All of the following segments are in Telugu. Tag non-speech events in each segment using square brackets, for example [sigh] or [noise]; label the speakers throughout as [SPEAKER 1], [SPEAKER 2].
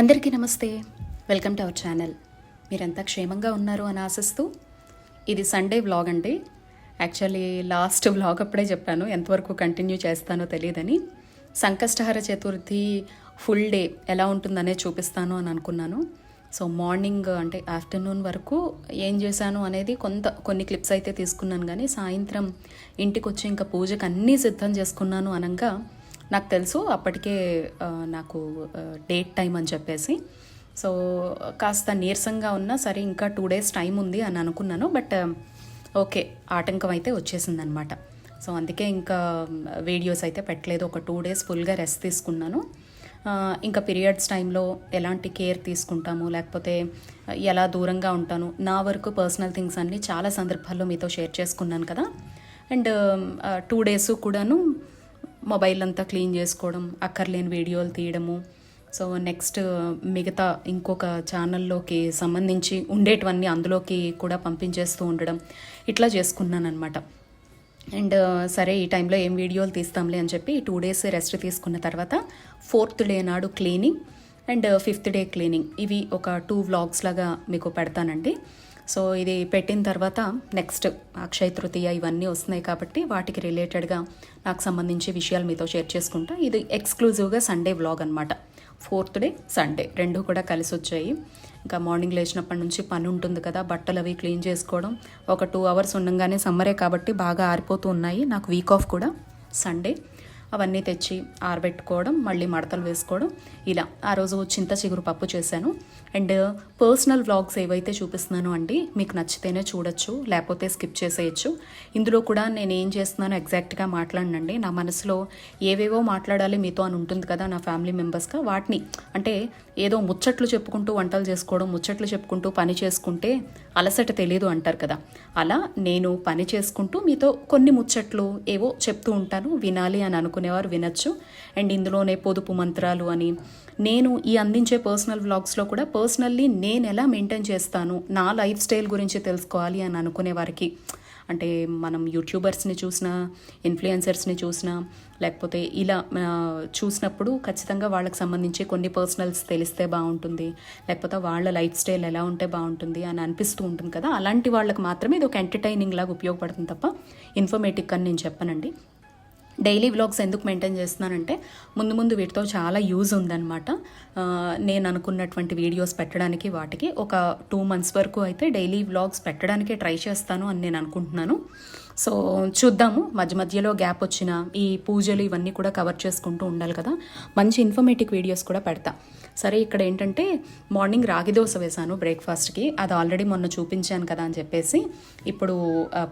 [SPEAKER 1] అందరికీ నమస్తే. Welcome to our channel. మీరంతా క్షేమంగా ఉన్నారు అని ఆశిస్తూ ఇది సండే వ్లాగ్ అండి. యాక్చువల్లీ లాస్ట్ వ్లాగ్ అప్పుడే చెప్పాను ఎంతవరకు కంటిన్యూ చేస్తానో తెలియదని. సంకష్టహర చతుర్థి ఫుల్ డే ఎలా ఉంటుందనే చూపిస్తాను అని అనుకున్నాను. సో మార్నింగ్ అంటే ఆఫ్టర్నూన్ వరకు ఏం చేశాను అనేది కొంత కొన్ని క్లిప్స్ అయితే తీసుకున్నాను కానీ సాయంత్రం ఇంటికి వచ్చి ఇంకా పూజకు అన్నీ సిద్ధం చేసుకున్నాను అనగా నాకు తెలుసు. అప్పటికే నాకు డేట్ టైం అని చెప్పేసి. సో కాస్త నీరసంగా ఉన్నా సరే ఇంకా టూ డేస్ టైం ఉంది అని అనుకున్నాను. బట్ ఓకే ఆటంకం అయితే వచ్చేసిందనమాట సో అందుకే ఇంకా వీడియోస్ అయితే పెట్టలేదు. ఒక టూ డేస్ ఫుల్గా రెస్ట్ తీసుకున్నాను. ఇంకా పీరియడ్స్ టైంలో ఎలాంటి కేర్ తీసుకుంటాము? లేకపోతే ఎలా దూరంగా ఉంటాను? నా వరకు పర్సనల్ థింగ్స్ అన్నీ చాలా సందర్భాల్లో మీతో షేర్ చేసుకున్నాను కదా. అండ్ టూ డేస్ కూడాను మొబైల్ అంతా క్లీన్ చేసుకోవడం అక్కర్లేని వీడియోలు తీయడము. సో నెక్స్ట్ మిగతా ఇంకొక ఛానల్లోకి సంబంధించి ఉండేటివన్నీ అందులోకి కూడా పంపించేస్తూ ఉండడం. ఇట్లా చేసుకున్నాను అనమాట అండ్ సరే ఈ టైంలో ఏం వీడియోలు తీస్తాంలే అని చెప్పి టూ డేస్ రెస్ట్ తీసుకున్న తర్వాత ఫోర్త్ డే నాడు cleaning and fifth day cleaning. ఇవి ఒక టూ వ్లాగ్స్ లాగా మీకు పెడతానండి. సో ఇది పెట్టిన తర్వాత నెక్స్ట్ అక్షయ తృతీయ ఇవన్నీ వస్తున్నాయి కాబట్టి వాటికి రిలేటెడ్గా నాకు సంబంధించి విషయాలు మీతో షేర్ చేసుకుంటా. ఇది ఎక్స్క్లూజివ్గా సండే వ్లాగ్ అనమాట ఫోర్త్ డే సండే. రెండు కూడా కలిసి వచ్చాయి. ఇంకా మార్నింగ్ లేచినప్పటి నుంచి పని ఉంటుంది కదా బట్టలు అవి క్లీన్ చేసుకోవడం. ఒక టూ అవర్స్ ఉండగానే సమ్మరే కాబట్టి బాగా ఆరిపోతూ ఉన్నాయి. నాకు వీక్ ఆఫ్ కూడా. సండే. అవన్నీ తెచ్చి ఆరబెట్టుకోవడం మళ్ళీ మడతలు వేసుకోవడం ఇలా. ఆ రోజు చింత చిగురు పప్పు చేశాను. అండ్ పర్సనల్ వ్లాగ్స్ ఏవైతే చూపిస్తున్నానో అండి మీకు నచ్చితేనే చూడొచ్చు లేకపోతే స్కిప్ చేసేయచ్చు. ఇందులో కూడా నేను ఏం చేస్తున్నానో ఎగ్జాక్ట్గా మాట్లాడనండి. నా మనసులో ఏవేవో మాట్లాడాలి మీతో అని ఉంటుంది కదా నా ఫ్యామిలీ మెంబర్స్గా. వాటిని అంటే ఏదో ముచ్చట్లు చెప్పుకుంటూ వంటలు చేసుకోవడం ముచ్చట్లు చెప్పుకుంటూ పని చేసుకుంటే అలసట తెలియదు అంటారు కదా. అలా నేను పని చేసుకుంటూ మీతో కొన్ని ముచ్చట్లు ఏవో చెప్తూ ఉంటాను వినాలి అని అనుకునేవారు వినొచ్చు. అండ్ ఇందులోనే పొదుపు మంత్రాలు అని నేను ఈ అందించే పర్సనల్ వ్లాగ్స్లో కూడా పర్సనల్లీ నేను ఎలా మెయింటైన్ చేస్తాను నా లైఫ్ స్టైల్ గురించి తెలుసుకోవాలి అని అనుకునే వారికి. అంటే మనం యూట్యూబర్స్ని చూసినా ఇన్ఫ్లుయెన్సర్స్ని చూసినా లేకపోతే ఇలా చూసినప్పుడు ఖచ్చితంగా వాళ్ళకి సంబంధించి కొన్ని పర్సనల్స్ తెలిస్తే బాగుంటుంది లేకపోతే వాళ్ళ లైఫ్ స్టైల్ ఎలా ఉంటే బాగుంటుంది అని అనిపిస్తూ ఉంటుంది కదా. అలాంటి వాళ్ళకి మాత్రమే ఇది ఒక ఎంటర్టైనింగ్ లాగా ఉపయోగపడుతుంది తప్ప ఇన్ఫర్మేటివ్ అని నేను చెప్పనండి. డైలీ వ్లాగ్స్ ఎందుకు మెయింటైన్ చేస్తున్నానంటే ముందు ముందు వీటితో చాలా యూజ్ ఉందన్నమాట. నేను అనుకున్నటువంటి వీడియోస్ పెట్టడానికి వాటికి ఒక టూ మంత్స్ వరకు అయితే డైలీ వ్లాగ్స్ పెట్టడానికే ట్రై చేస్తాను అని నేను అనుకుంటున్నాను. సో చూద్దాము. మధ్య మధ్యలో గ్యాప్ వచ్చిన ఈ పూజలు ఇవన్నీ కూడా కవర్ చేసుకుంటూ ఉండాలి కదా. మంచి ఇన్ఫర్మేటివ్ వీడియోస్ కూడా పెడతా. సరే ఇక్కడ ఏంటంటే మార్నింగ్ రాగి దోశ వేశాను బ్రేక్ఫాస్ట్కి. అది ఆల్రెడీ మొన్న చూపించాను కదా అని చెప్పేసి ఇప్పుడు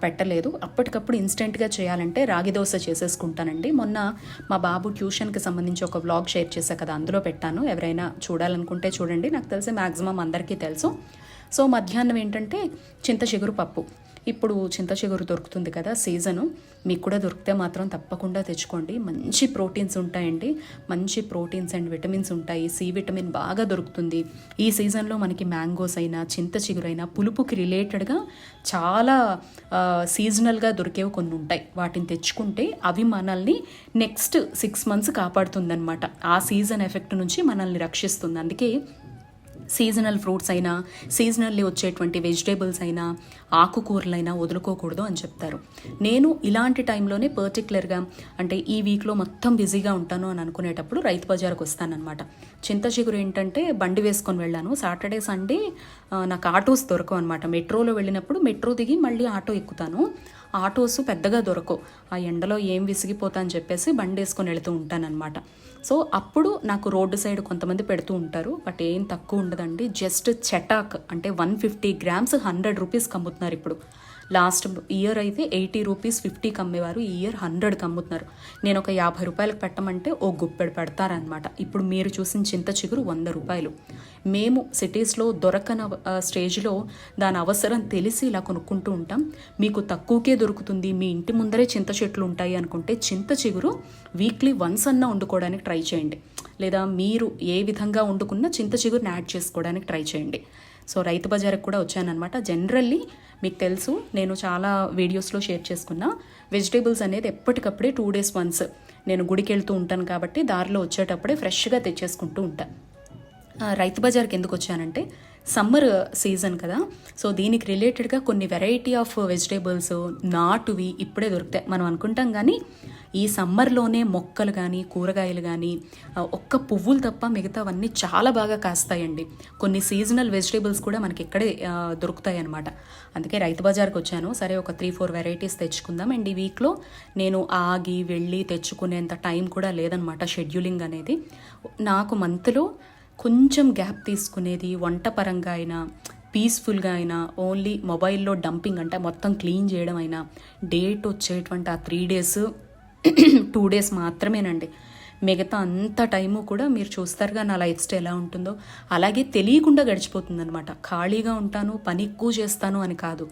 [SPEAKER 1] పెట్టలేదు. అప్పటికప్పుడు ఇన్స్టెంట్గా చేయాలంటే రాగి దోశ చేసేసుకుంటానండి. మొన్న మా బాబు ట్యూషన్కి సంబంధించి ఒక వ్లాగ్ షేర్ చేశా కదా అందులో పెట్టాను. ఎవరైనా చూడాలనుకుంటే చూడండి. నాకు తెలిసి మ్యాక్సిమం అందరికీ తెలుసు. సో మధ్యాహ్నం ఏంటంటే చింత చిగురు పప్పు. ఇప్పుడు చింత చిగురు దొరుకుతుంది కదా సీజను. మీకు కూడా దొరికితే మాత్రం తప్పకుండా తెచ్చుకోండి. మంచి ప్రోటీన్స్ ఉంటాయండి. మంచి ప్రోటీన్స్ అండ్ విటమిన్స్ ఉంటాయి. సి విటమిన్ బాగా దొరుకుతుంది. ఈ సీజన్లో మనకి మ్యాంగోస్ అయినా చింత చిగురైనా పులుపుకి రిలేటెడ్గా చాలా సీజనల్గా దొరికేవి కొన్ని ఉంటాయి. వాటిని తెచ్చుకుంటే అవి మనల్ని నెక్స్ట్ సిక్స్ మంత్స్ కాపాడుతుందన్నమాట. ఆ సీజన్ ఎఫెక్ట్ నుంచి మనల్ని రక్షిస్తుంది. అందుకే సీజనల్ ఫ్రూట్స్ అయినా సీజనల్లీ వచ్చేటువంటి వెజిటేబుల్స్ అయినా ఆకుకూరలైనా వదులుకోకూడదు అని చెప్తారు. నేను ఇలాంటి టైంలోనే పర్టికులర్గా అంటే ఈ వీక్లో మొత్తం బిజీగా ఉంటాను అని అనుకునేటప్పుడు రైతు బజార్కి వస్తానన్నమాట. చింత చిగురు ఏంటంటే బండి వేసుకొని వెళ్ళాను. సాటర్డే సండే నాకు ఆటోస్ దొరకవు అనమాట మెట్రోలో వెళ్ళినప్పుడు మెట్రో దిగి మళ్ళీ ఆటో ఎక్కుతాను. ఆటోస్ పెద్దగా దొరకవు. ఆ ఎండలో ఏం విసిగిపోతా అని చెప్పేసి బండి వేసుకొని వెళుతూ ఉంటానన్నమాట. సో అప్పుడు నాకు రోడ్డు సైడ్ కొంతమంది పెడుతూ ఉంటారు బట్ ఏం తక్కువ ఉండదండి. జస్ట్ చటాక్ అంటే వన్ ఫిఫ్టీ గ్రామ్స్ హండ్రెడ్ రూపీస్కి అమ్ముతున్నారు ఇప్పుడు. లాస్ట్ ఇయర్ అయితే ఎయిటీ రూపీస్ ఫిఫ్టీకి అమ్మేవారు ఈ ఇయర్ హండ్రెడ్కి అమ్ముతున్నారు నేను ఒక యాభై రూపాయలకు పెట్టమంటే ఓ గుప్పెడు పెడతారనమాట ఇప్పుడు మీరు చూసిన చింత చిగురు వంద రూపాయలు. మేము సిటీస్లో దొరకన స్టేజ్లో దాని అవసరం తెలిసి ఇలా కొనుక్కుంటూ ఉంటాం. మీకు తక్కువకే దొరుకుతుంది. మీ ఇంటి ముందరే చింత చెట్లు ఉంటాయి అనుకుంటే చింత చిగురు వీక్లీ వన్స్ అన్నా వండుకోవడానికి ట్రై చేయండి. లేదా మీరు ఏ విధంగా వండుకున్నా చింత చిగురుని యాడ్ చేసుకోవడానికి ట్రై చేయండి. సో రైతు బజార్కి కూడా వచ్చానమాట జనరల్లీ మీకు తెలుసు నేను చాలా వీడియోస్లో షేర్ చేసుకున్నా వెజిటేబుల్స్ అనేది ఎప్పటికప్పుడే టూ డేస్ వన్స్ నేను గుడికి వెళ్తూ ఉంటాను కాబట్టి దారిలో వచ్చేటప్పుడే ఫ్రెష్గా తెచ్చేసుకుంటూ ఉంటాను రైతు బజార్కి ఎందుకు వచ్చానంటే సమ్మర్ సీజన్ కదా. సో దీనికి రిలేటెడ్గా కొన్ని వెరైటీ ఆఫ్ వెజిటేబుల్స్ నాటువి ఇప్పుడే దొరుకుతాయి. మనం అనుకుంటాం కానీ ఈ సమ్మర్లోనే మొక్కలు కానీ కూరగాయలు కానీ ఒక్క పువ్వులు తప్ప మిగతావన్నీ చాలా బాగా కాస్తాయండి. కొన్ని సీజనల్ వెజిటేబుల్స్ కూడా మనకి ఇక్కడే దొరుకుతాయి అనమాట అందుకే రైతు బజార్కి వచ్చాను. సరే ఒక త్రీ ఫోర్ వెరైటీస్ తెచ్చుకుందాం. అండ్ ఈ వీక్లో నేను ఆగి వెళ్ళి తెచ్చుకునేంత టైం కూడా లేదనమాట షెడ్యూలింగ్ అనేది. నాకు మంత్లో కొంచెం గ్యాప్ తీసుకునేది వంట పరంగా అయినా పీస్ఫుల్గా అయినా ఓన్లీ మొబైల్లో డంపింగ్ అంటే మొత్తం క్లీన్ చేయడం అయినా డేట్ వచ్చేటువంటి ఆ త్రీ డేస్ [clears throat] టూ డేస్ మాత్రమేనండి. మిగతా అంత టైము కూడా మీరు చూస్తారుగా నా లైఫ్ స్టైల్ ఎలా ఉంటుందో. అలాగే తెలియకుండా గడిచిపోతుంది అనమాట ఖాళీగా ఉంటాను పని ఎక్కువ చేస్తాను అని కాదు.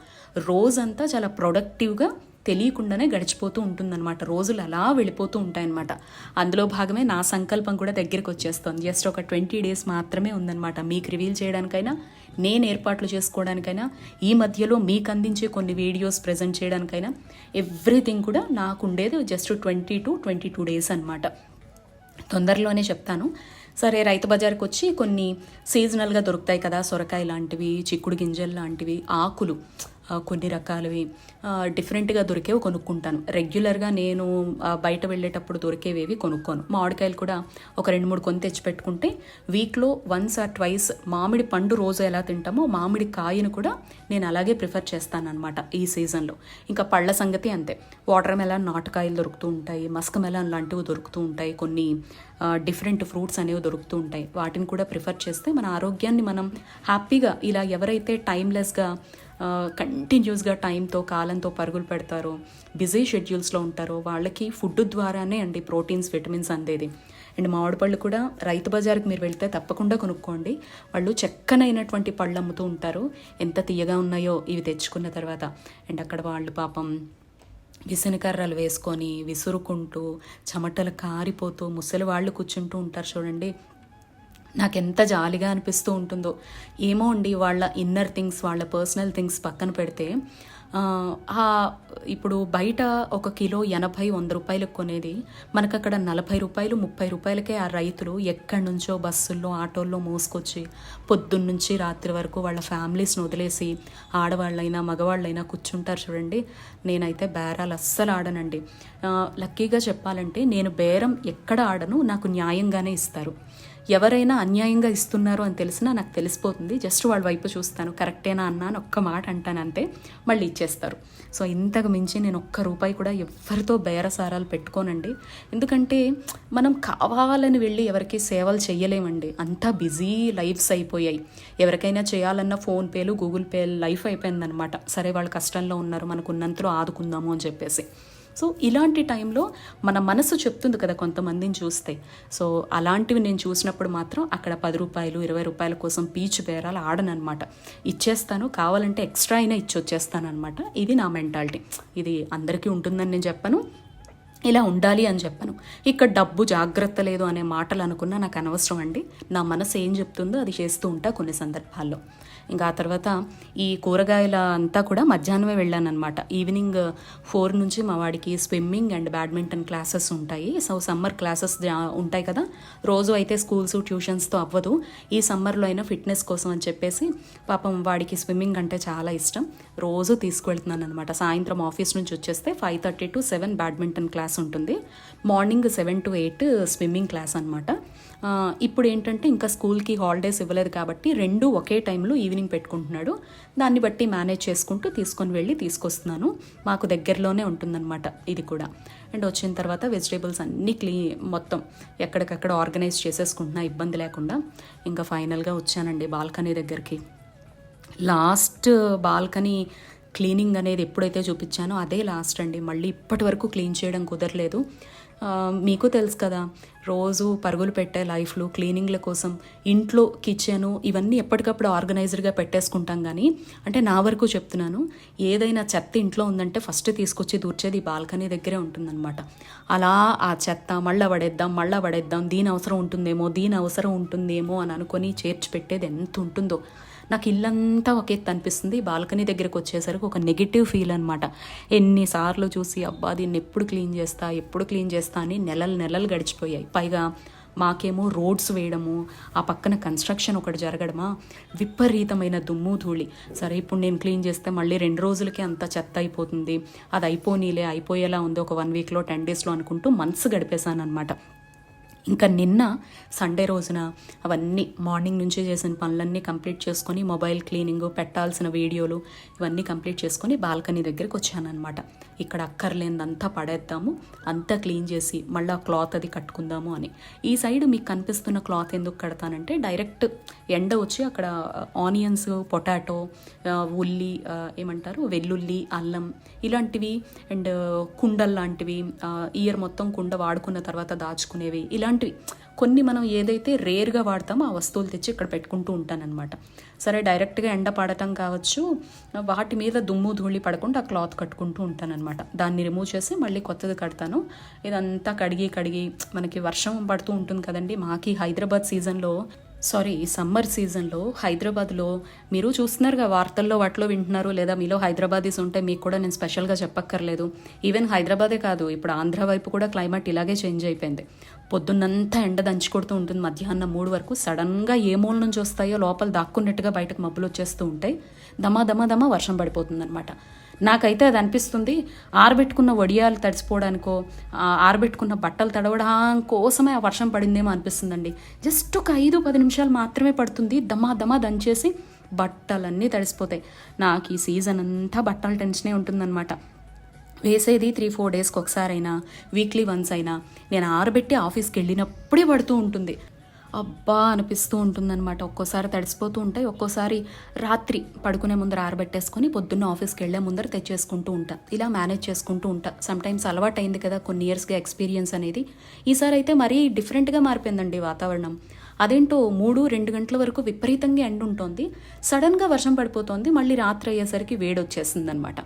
[SPEAKER 1] రోజంతా చాలా ప్రొడక్టివ్గా తెలియకుండానే గడిచిపోతూ ఉంటుందన్నమాట. రోజులు అలా వెళ్ళిపోతూ ఉంటాయన్నమాట. అందులో భాగమే నా సంకల్పం కూడా దగ్గరికి వచ్చేస్తుంది. జస్ట్ ఒక ట్వంటీ డేస్ మాత్రమే ఉందన్నమాట. మీకు రివీల్ చేయడానికైనా నేను ఏర్పాట్లు చేసుకోవడానికైనా ఈ మధ్యలో మీకు అందించే కొన్ని వీడియోస్ ప్రజెంట్ చేయడానికైనా ఎవ్రీథింగ్ కూడా నాకు ఉండేది just twenty to twenty two days అనమాట తొందరలోనే చెప్తాను. సరే రైతు బజార్కి వచ్చి కొన్ని సీజనల్గా దొరుకుతాయి కదా సొరకాయ లాంటివి చిక్కుడు గింజలు లాంటివి ఆకులు. కొన్ని రకాలవి డిఫరెంట్గా దొరికేవి కొనుక్కుంటాను. రెగ్యులర్గా నేను బయట వెళ్ళేటప్పుడు దొరికేవేవి కొనుక్కోను. మామిడికాయలు కూడా ఒక రెండు మూడు కొని తెచ్చి పెట్టుకుంటే వీక్లో వన్స్ ఆర్ ట్వైస్ మామిడి పండు రోజు ఎలా తింటామో మామిడి కాయను కూడా నేను అలాగే ప్రిఫర్ చేస్తాను అనమాట ఈ సీజన్లో ఇంకా పళ్ళ సంగతి అంతే. వాటర్ మెలాన్ నాటుకాయలు దొరుకుతూ ఉంటాయి. మస్క్ మెలాన్ లాంటివి దొరుకుతూ ఉంటాయి. కొన్ని డిఫరెంట్ ఫ్రూట్స్ అనేవి దొరుకుతూ ఉంటాయి. వాటిని కూడా ప్రిఫర్ చేస్తే మన ఆరోగ్యాన్ని మనం హ్యాపీగా ఇలా ఎవరైతే టైమ్లెస్గా కంటిన్యూస్గా టైంతో కాలంతో పరుగులు పెడతారో. బిజీ షెడ్యూల్స్లో ఉంటారో. వాళ్ళకి ఫుడ్ ద్వారానే అండి ప్రోటీన్స్ విటమిన్స్ అందేది. అండ్ మామిడి పళ్ళు కూడా రైతు బజార్కి మీరు వెళ్తే తప్పకుండా కొనుక్కోండి. వాళ్ళు చక్కనైనటువంటి పళ్ళు అమ్ముతూ ఉంటారు. ఎంత తీయగా ఉన్నాయో ఇవి తెచ్చుకున్న తర్వాత. అండ్ అక్కడ వాళ్ళు పాపం విసనకర్రలు వేసుకొని విసురుకుంటూ చెమటలు కారిపోతూ ముసలి వాళ్ళు కూర్చుంటూ ఉంటారు చూడండి. నాకెంత జాలిగా అనిపిస్తూ ఉంటుందో. ఏమో అండి వాళ్ళ ఇన్నర్ థింగ్స్ వాళ్ళ పర్సనల్ థింగ్స్ పక్కన పెడితే ఇప్పుడు బయట ఒక కిలో ఎనభై వంద రూపాయలకు కొనేది మనకు అక్కడ నలభై రూపాయలు ముప్పై రూపాయలకే ఆ రైతులు ఎక్కడి నుంచో బస్సుల్లో ఆటోల్లో మోసుకొచ్చి పొద్దున్నుంచి రాత్రి వరకు వాళ్ళ ఫ్యామిలీస్ని వదిలేసి ఆడవాళ్ళైనా మగవాళ్ళైనా కూర్చుంటారు చూడండి. నేనైతే బేరాలు అస్సలు ఆడనండి. లక్కీగా చెప్పాలంటే నేను బేరం ఎక్కడ ఆడను నాకు న్యాయంగానే ఇస్తారు. ఎవరైనా అన్యాయంగా ఇస్తున్నారు అని తెలిసినా నాకు తెలిసిపోతుంది. జస్ట్ వాళ్ళ వైపు చూస్తాను. కరెక్టేనా అన్నా అని ఒక్క మాట అంటాను అంతే. మళ్ళీ ఇచ్చేస్తారు. సో ఇంతకు మించి నేను ఒక్క రూపాయి కూడా ఎవరితో బేరసారాలు పెట్టుకోనండి. ఎందుకంటే మనం కావాలని వెళ్ళి ఎవరికి సేవలు చేయలేమండి అంతా బిజీ లైఫ్స్ అయిపోయాయి. ఎవరికైనా చేయాలన్న ఫోన్పేలు గూగుల్ పే లైఫ్ అయిపోయిందనమాట. సరే వాళ్ళు కష్టంలో ఉన్నారు. మనకు ఉన్నంతలో ఆదుకుందాము అని చెప్పేసి. సో ఇలాంటి టైంలో మన మనసు చెప్తుంది కదా కొంతమందిని చూస్తే. సో అలాంటివి నేను చూసినప్పుడు మాత్రం అక్కడ పది రూపాయలు ఇరవై రూపాయల కోసం పీచు బేరాలు ఆడనమాట ఇచ్చేస్తాను కావాలంటే ఎక్స్ట్రా అయినా ఇచ్చి వచ్చేస్తాను అనమాట ఇది నా మెంటాలిటీ. ఇది అందరికీ ఉంటుందని నేను చెప్పను. ఇలా ఉండాలి అని చెప్పాను. ఇక్కడ డబ్బు జాగ్రత్త లేదు అనే మాటలు అనుకున్నా నాకు అనవసరం అండి. నా మనసు ఏం చెప్తుందో అది చేస్తూ ఉంటా కొన్ని సందర్భాల్లో. ఇంకా ఆ తర్వాత ఈ కూరగాయల అంతా కూడా మధ్యాహ్నమే వెళ్ళాను అనమాట ఈవినింగ్ ఫోర్ నుంచి మా వాడికి స్విమ్మింగ్ అండ్ బ్యాడ్మింటన్ క్లాసెస్ ఉంటాయి. సో సమ్మర్ క్లాసెస్ ఉంటాయి కదా. రోజు అయితే స్కూల్స్ ట్యూషన్స్తో అవ్వదు. ఈ సమ్మర్లో అయినా ఫిట్నెస్ కోసం అని చెప్పేసి పాపం వాడికి స్విమ్మింగ్ అంటే చాలా ఇష్టం. రోజు తీసుకువెళ్తున్నాను అనమాట సాయంత్రం ఆఫీస్ నుంచి వచ్చేస్తే five thirty to seven badminton class ఉంటుంది. Morning seven to eight swimming class అనమాట ఇప్పుడు ఏంటంటే ఇంకా స్కూల్కి హాలిడేస్ ఇవ్వలేదు కాబట్టి రెండు ఒకే టైంలో ఈవినింగ్ పెట్టుకుంటున్నాడు. దాన్ని బట్టి మేనేజ్ చేసుకుంటూ తీసుకొని వెళ్ళి తీసుకొస్తున్నాను. మాకు దగ్గరలోనే ఉంటుందన్నమాట ఇది కూడా. అండ్ వచ్చిన తర్వాత వెజిటేబుల్స్ అన్నీ క్లీ మొత్తం ఎక్కడికక్కడ ఆర్గనైజ్ చేసేసుకుంటున్నా ఇబ్బంది లేకుండా. ఇంకా ఫైనల్గా వచ్చానండి బాల్కనీ దగ్గరికి. లాస్ట్ బాల్కనీ క్లీనింగ్ అనేది ఎప్పుడైతే చూపించానో అదే లాస్ట్ అండి. మళ్ళీ ఇప్పటి వరకు క్లీన్ చేయడం కుదరలేదు. మీకు తెలుసు కదా రోజు పరుగులు పెట్టే లైఫ్లో క్లీనింగ్ల కోసం ఇంట్లో కిచెను ఇవన్నీ ఎప్పటికప్పుడు ఆర్గనైజర్గా పెట్టేసుకుంటాం కానీ అంటే నా వరకు చెప్తున్నాను ఏదైనా చెత్త ఇంట్లో ఉందంటే ఫస్ట్ తీసుకొచ్చి దూర్చేది బాల్కనీ దగ్గరే ఉంటుందన్నమాట. అలా ఆ చెత్త మళ్ళా పడేద్దాం మళ్ళా పడేద్దాం దీని అవసరం ఉంటుందేమో దీని అవసరం ఉంటుందేమో అని అనుకొని చేర్చి పెట్టేది ఎంత ఉంటుందో నాకు ఇల్లంతా ఒక ఎత్తు అనిపిస్తుంది. బాల్కనీ దగ్గరకు వచ్చేసరికి ఒక నెగిటివ్ ఫీల్ అనమాట ఎన్నిసార్లు చూసి అబ్బా దీన్ని ఎప్పుడు క్లీన్ చేస్తా ఎప్పుడు క్లీన్ చేస్తా అని నెలలు నెలలు గడిచిపోయాయి. పైగా మాకేమో రోడ్స్ వేయడము ఆ పక్కన కన్స్ట్రక్షన్ ఒకటి జరగడమా విపరీతమైన దుమ్ము ధూళి. సరే ఇప్పుడు నేను క్లీన్ చేస్తే మళ్ళీ రెండు రోజులకే అంత చెత్త అయిపోతుంది. అది అయిపోనీలే అయిపోయేలా ఉంది ఒక వన్ వీక్లో టెన్ డేస్లో అనుకుంటూ మనసు గడిపేశాను అనమాట ఇంకా నిన్న సండే రోజున అవన్నీ మార్నింగ్ నుంచే చేసిన పనులన్నీ కంప్లీట్ చేసుకొని మొబైల్ క్లీనింగ్ పెట్టాల్సిన వీడియోలు ఇవన్నీ కంప్లీట్ చేసుకొని బాల్కనీ దగ్గరికి వచ్చానమాట ఇక్కడ అక్కర్లేనిదంతా పడేద్దాము అంతా క్లీన్ చేసి మళ్ళీ ఆ క్లాత్ అది కట్టుకుందాము అని. ఈ సైడ్ మీకు కనిపిస్తున్న క్లాత్ ఎందుకు కడతానంటే డైరెక్ట్ ఎండ వచ్చి అక్కడ ఆనియన్స్ పొటాటో ఉల్లి ఏమంటారు వెల్లుల్లి అల్లం ఇలాంటివి అండ్ కుండల్ లాంటివి ఇయర్ మొత్తం కుండ వాడుకున్న తర్వాత దాచుకునేవి ఇలాంటి ఇలాంటివి కొన్ని మనం ఏదైతే రేర్గా వాడతామో ఆ వస్తువులు తెచ్చి ఇక్కడ పెట్టుకుంటూ ఉంటానన్నమాట. సరే డైరెక్ట్గా ఎండ పడటం కావచ్చు వాటి మీద దుమ్ము ధూళి పడకుండా ఆ క్లాత్ కట్టుకుంటూ ఉంటానన్నమాట. దాన్ని రిమూవ్ చేసి మళ్ళీ కొత్తది కడతాను. ఇదంతా కడిగి కడిగి మనకి వర్షం పడుతూ ఉంటుంది కదండి. మాకి హైదరాబాద్ సీజన్లో సారీ సమ్మర్ సీజన్లో హైదరాబాద్లో మీరు చూస్తున్నారుగా వార్తల్లో వాటిలో వింటున్నారు లేదా మీలో హైదరాబాదీస్ ఉంటే మీకు కూడా నేను స్పెషల్గా చెప్పక్కర్లేదు. ఈవెన్ హైదరాబాదే కాదు ఇప్పుడు ఆంధ్ర వైపు కూడా క్లైమేట్ ఇలాగే చేంజ్ అయిపోయింది. పొద్దున్నంతా ఎండ దంచి కొడుతూ ఉంటుంది. మధ్యాహ్నం మూడు వరకు సడన్గా ఏ మూల నుంచి వస్తాయో లోపల దాక్కున్నట్టుగా బయటకు మబ్బులు వచ్చేస్తూ ఉంటాయి. దమా దమా దమా వర్షం పడిపోతుంది నాకైతే అది అనిపిస్తుంది. ఆరబెట్టుకున్న వడియాలు తడిసిపోవడానికో ఆరబెట్టుకున్న బట్టలు తడవడం కోసమే ఆ వర్షం పడిందేమో అనిపిస్తుందండి. జస్ట్ ఒక ఐదు పది నిమిషాలు మాత్రమే పడుతుంది. దమా దమా దంచేసి బట్టలన్నీ తడిసిపోతాయి. నాకు ఈ సీజన్ అంతా బట్టల టెన్షనే ఉంటుందన్నమాట. వేసేది త్రీ ఫోర్ డేస్కి ఒకసారైనా వీక్లీ వన్స్ అయినా. నేను ఆరబెట్టి ఆఫీస్కి వెళ్ళినప్పుడే పడుతూ ఉంటుంది. అబ్బా అనిపిస్తూ ఉంటుందన్నమాట. ఒక్కోసారి తడిసిపోతూ ఉంటాయి ఒక్కోసారి రాత్రి పడుకునే ముందర ఆరబెట్టేసుకొని పొద్దున్న ఆఫీస్కి వెళ్ళే ముందర తెచ్చేసుకుంటూ ఉంటా. ఇలా మేనేజ్ చేసుకుంటూ ఉంటా. సమ్టైమ్స్ అలవాటు అయింది కదా కొన్ని ఇయర్స్గా ఎక్స్పీరియన్స్ అనేది. ఈసారి అయితే మరీ డిఫరెంట్గా మారిపోయిందండి వాతావరణం. అదేంటో మూడు రెండు గంటల వరకు విపరీతంగా ఎండ ఉంటుంది సడన్గా వర్షం పడిపోతుంది. మళ్ళీ రాత్రి అయ్యేసరికి వేడి వచ్చేసిందనమాట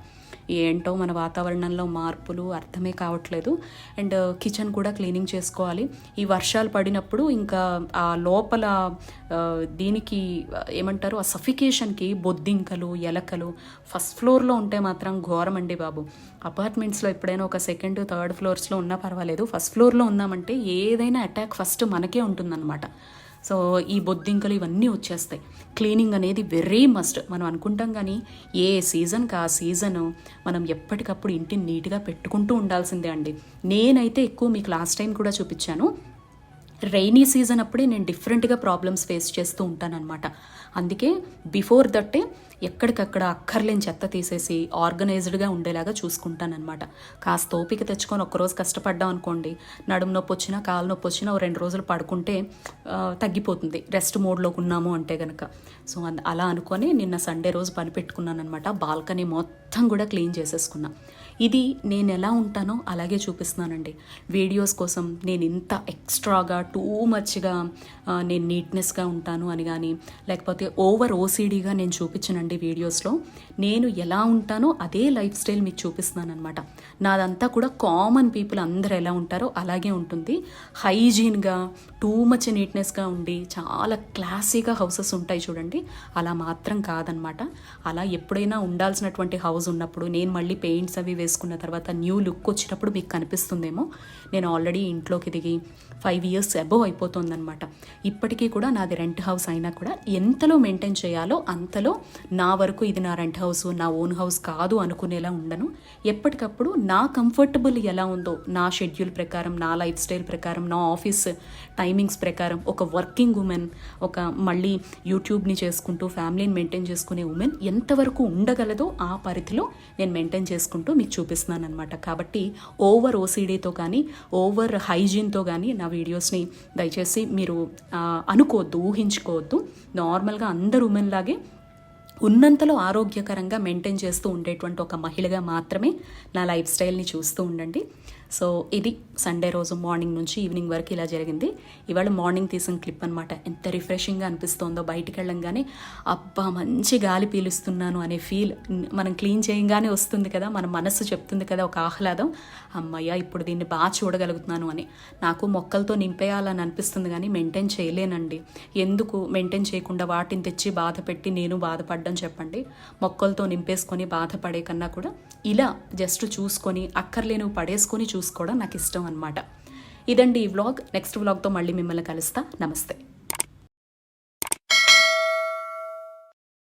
[SPEAKER 1] ఏంటో మన వాతావరణంలో మార్పులు అర్థమే కావట్లేదు. అండ్ కిచెన్ కూడా క్లీనింగ్ చేసుకోవాలి. ఈ వర్షాలు పడినప్పుడు ఇంకా ఆ లోపల దీనికి ఏమంటారు ఆ సఫికేషన్కి బొద్దింకలు ఎలకలు ఫస్ట్ ఫ్లోర్లో ఉంటే మాత్రం ఘోరం అండి బాబు. అపార్ట్మెంట్స్లో ఎప్పుడైనా ఒక సెకండ్ థర్డ్ ఫ్లోర్స్లో ఉన్నా పర్వాలేదు. ఫస్ట్ ఫ్లోర్లో ఉన్నామంటే ఏదైనా అటాక్ ఫస్ట్ మనకే ఉంటుందన్నమాట. సో ఈ బొద్దింకలు ఇవన్నీ వచ్చేస్తాయి. క్లీనింగ్ అనేది వెరీ మస్ట్. మనం అనుకుంటాం కానీ ఏ సీజన్కి ఆ సీజను మనం ఎప్పటికప్పుడు ఇంటిని నీట్గా పెట్టుకుంటూ ఉండాల్సిందే అండి. నేనైతే ఎక్కువ మీకు లాస్ట్ టైం కూడా చూపించాను. రైనీ సీజన్ అప్పుడే నేను డిఫరెంట్గా ప్రాబ్లమ్స్ ఫేస్ చేస్తూ ఉంటానన్నమాట. అందుకే బిఫోర్ దట్టే ఎక్కడికక్కడ అక్కర్లేని చెత్త తీసేసి ఆర్గనైజ్డ్గా ఉండేలాగా చూసుకుంటానన్నమాట. కాస్త ఓపిక తెచ్చుకొని ఒక్కరోజు కష్టపడ్డాం అనుకోండి నడుము నొప్పి వచ్చినా కాలు నొప్పి వచ్చినా ఓ రెండు రోజులు పడుకుంటే తగ్గిపోతుంది. రెస్ట్ మోడ్లోకి ఉన్నాము అంటే కనుక సో అలా అనుకొని నిన్న సండే రోజు పని పెట్టుకున్నానమాట బాల్కనీ మొత్తం కూడా క్లీన్ చేసేసుకున్నాను ఇది నేను ఎలా ఉంటానో అలాగే చూపిస్తున్నానండి. వీడియోస్ కోసం నేను ఇంత ఎక్స్ట్రాగా టూ మచ్గా నేను నీట్నెస్గా ఉంటాను అని కానీ లేకపోతే ఓవర్ ఓసీడీగా నేను చూపించనండి వీడియోస్లో. నేను ఎలా ఉంటానో అదే లైఫ్ స్టైల్ మీకు చూపిస్తున్నాను అనమాట నాదంతా కూడా కామన్ పీపుల్ అందరూ ఎలా ఉంటారో అలాగే ఉంటుంది. హైజీన్గా టూ మచ్ నీట్నెస్గా ఉండి చాలా క్లాసీగా హౌసెస్ ఉంటాయి చూడండి. అలా మాత్రం కాదనమాట అలా ఎప్పుడైనా ఉండాల్సినటువంటి హౌస్ ఉన్నప్పుడు నేను మళ్ళీ పెయింట్స్ అవి వేసుకున్న తర్వాత న్యూ లుక్ వచ్చినప్పుడు మీకు కనిపిస్తుందేమో. నేను ఆల్రెడీ ఇంట్లోకి దిగి ఫైవ్ ఇయర్స్ అబోవ్ అయిపోతుందన్నమాట. ఇప్పటికీ కూడా నాది రెంట్ హౌస్ అయినా కూడా ఎంతలో మెయింటైన్ చేయాలో అంతలో నా వరకు ఇది నా రెంట్ హౌస్ నా ఓన్ హౌస్ కాదు అనుకునేలా ఉండను. ఎప్పటికప్పుడు నా కంఫర్టబుల్ ఎలా ఉందో నా షెడ్యూల్ ప్రకారం నా లైఫ్ స్టైల్ ప్రకారం నా ఆఫీస్ టైమింగ్స్ ప్రకారం ఒక వర్కింగ్ ఉమెన్ ఒక మళ్ళీ యూట్యూబ్ని చేసుకుంటూ ఫ్యామిలీని మెయింటైన్ చేసుకునే ఉమెన్ ఎంతవరకు ఉండగలదో ఆ పరిధిలో నేను మెయింటైన్ చేసుకుంటూ మీకు చూపిస్తున్నాను అనమాట కాబట్టి ఓవర్ ఓసీడీతో కానీ ఓవర్ హైజీన్తో కానీ నా వీడియోస్ని దయచేసి మీరు అనుకోవద్దు ఊహించుకోవద్దు. నార్మల్గా అందరు ఉమెన్ లాగే ఉన్నంతలో ఆరోగ్యకరంగా మెయింటైన్ చేస్తూ ఉండేటువంటి ఒక మహిళగా మాత్రమే నా లైఫ్ స్టైల్ని చూస్తూ ఉండండి. సో ఇది సండే రోజు మార్నింగ్ నుంచి ఈవినింగ్ వరకు ఇలా జరిగింది. ఇవాళ మార్నింగ్ తీసిన క్లిప్ అనమాట ఎంత రిఫ్రెషింగ్గా అనిపిస్తుందో బయటికి వెళ్ళంగానే అబ్బా మంచి గాలి పీలుస్తున్నాను అనే ఫీల్ మనం క్లీన్ చేయంగానే వస్తుంది కదా మన మనస్సు చెప్తుంది కదా ఒక ఆహ్లాదం. అమ్మయ్య ఇప్పుడు దీన్ని బాగా చూడగలుగుతున్నాను అని. నాకు మొక్కలతో నింపేయాలని అనిపిస్తుంది కానీ మెయింటైన్ చేయలేనండి. ఎందుకు మెయింటైన్ చేయకుండా వాటిని తెచ్చి బాధ పెట్టి నేను బాధపడ్డం చెప్పండి. మొక్కలతో నింపేసుకొని బాధపడే కన్నా కూడా ఇలా జస్ట్ చూసుకొని అక్కర్లేనివి పడేసుకొని చూ చూసుకోవడం నాకు ఇష్టం అనమాట ఇదండి ఈ వ్లాగ్. నెక్స్ట్ వ్లాగ్తో మళ్ళీ మిమ్మల్ని కలుస్తా. నమస్తే.